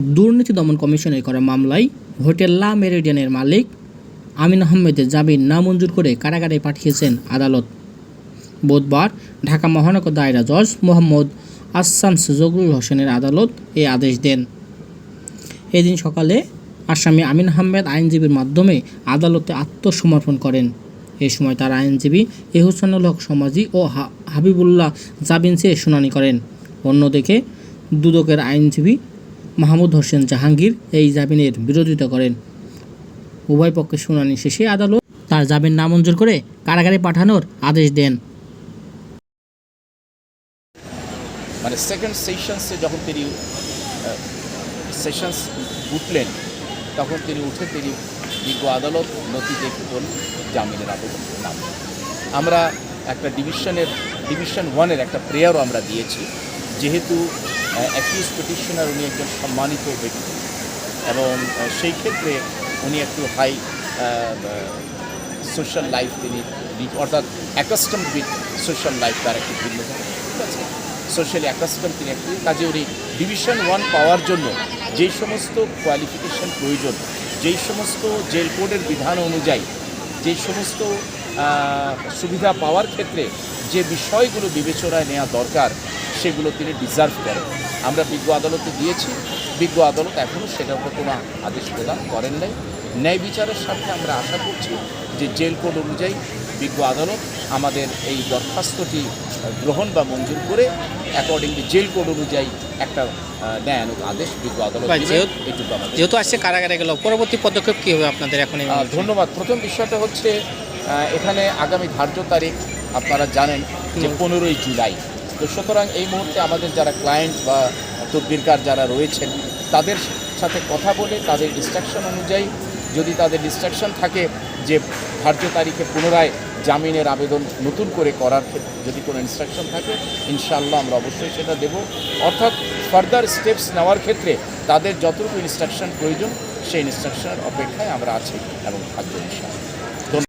দুর্নীতি দমন কমিশনের করা মামলায় হোটেল লা মেরিডিয়ানের মালিক আমিন আহমেদের জামিন নামঞ্জুর করে কারাগারে পাঠিয়েছেন আদালত। বুধবার ঢাকা মহানগর দায়রা জজ মোহাম্মদ আসান সুজগুল হোসেনের আদালত এই আদেশ দেন। এদিন সকালে আসামি আমিন আহমেদ আইনজীবীর মাধ্যমে আদালতে আত্মসমর্পণ করেন। এ সময় তার আইনজীবী এহুসানুল হক সমাজি ও হাবিবুল্লাহ জাবিন চেয়ে শুনানি করেন। অন্যদিকে দুদকের আইনজীবী মাহমুদ হোসেন জাহাঙ্গীর এই জামিনের বিরোধিতা করেন। উভয় পক্ষের শুনানি শেষে আদালত তার জামিন নামঞ্জুর করে কারাগারে পাঠানোর আদেশ দেন। মানে সেকেন্ড সেশনসে যখন তিনি সেশনস উঠলেন, তখন তিনি উঠে তিনি বিজ্ঞ আদালত নথিতে কেবল জামিনের আবেদন নাম আমরা একটা ডিভিশনের ডিভিশন ওয়ানের একটা প্রেয়ারও আমরা দিয়েছি। যেহেতু অ্যাকিউজ পিটিশনার উনি একজন সম্মানিত ব্যক্তি। এবং সেই ক্ষেত্রে উনি একটু হাই সোশ্যাল লাইফ তিনি অর্থাৎ অ্যাকাস্টম উইথ সোশ্যাল লাইফ তার একটু ভিন্ন ঠিক আছে সোশ্যালি অ্যাকাস্টম তিনি একটি, কাজে উনি ডিভিশন ওয়ান পাওয়ার জন্য যেই সমস্ত কোয়ালিফিকেশন প্রয়োজন, যেই সমস্ত জেল কোডের বিধান অনুযায়ী যেই সমস্ত সুবিধা পাওয়ার ক্ষেত্রে যে বিষয়গুলো বিবেচনায় নেওয়া দরকার, সেগুলো তিনি ডিজার্ভ করেন। আমরা বিজ্ঞ আদালতে দিয়েছি বিজ্ঞ আদালত এখনও সেটার উপর কোনো আদেশ প্রদান করেন নাই। ন্যায় বিচারের সাথে আমরা আশা করছি যে জেল কোড অনুযায়ী বিজ্ঞ আদালত আমাদের এই দরখাস্তটি গ্রহণ বা মঞ্জুর করে অ্যাকর্ডিংলি জেল কোড অনুযায়ী একটা আহ, ন্যায়ানুগ আদেশ বিজ্ঞ আদালত এটুকু আমাদের যেহেতু আসছে কারাগারে গেল পরবর্তী পদক্ষেপ কী হবে আপনাদের এখন ধন্যবাদ। প্রথম বিষয়টা হচ্ছে এখানে আগামী ধার্য তারিখ আপনারা জানেন যে পনেরোই জুলাই। তো সুতরাং এই মুহূর্তে আমাদের যারা ক্লায়েন্ট বা তদবিরকার যারা রয়েছেন, তাদের সাথে কথা বলে তাদের ডিস্ট্রাকশন অনুযায়ী যদি তাদের ডিস্ট্রাকশন থাকে যে ধার্য তারিখে পুনরায় জামিনের আবেদন নতুন করে করার যদি কোনো ইনস্ট্রাকশন থাকে, ইনশাআল্লাহ আমরা অবশ্যই সেটা দেব। অর্থাৎ ফার্দার স্টেপস নেওয়ার ক্ষেত্রে তাদের যতটুকু ইনস্ট্রাকশন প্রয়োজন, সেই ইনস্ট্রাকশনের অপেক্ষায় আমরা আছি এবং থাকব ইনশাআল্লাহ।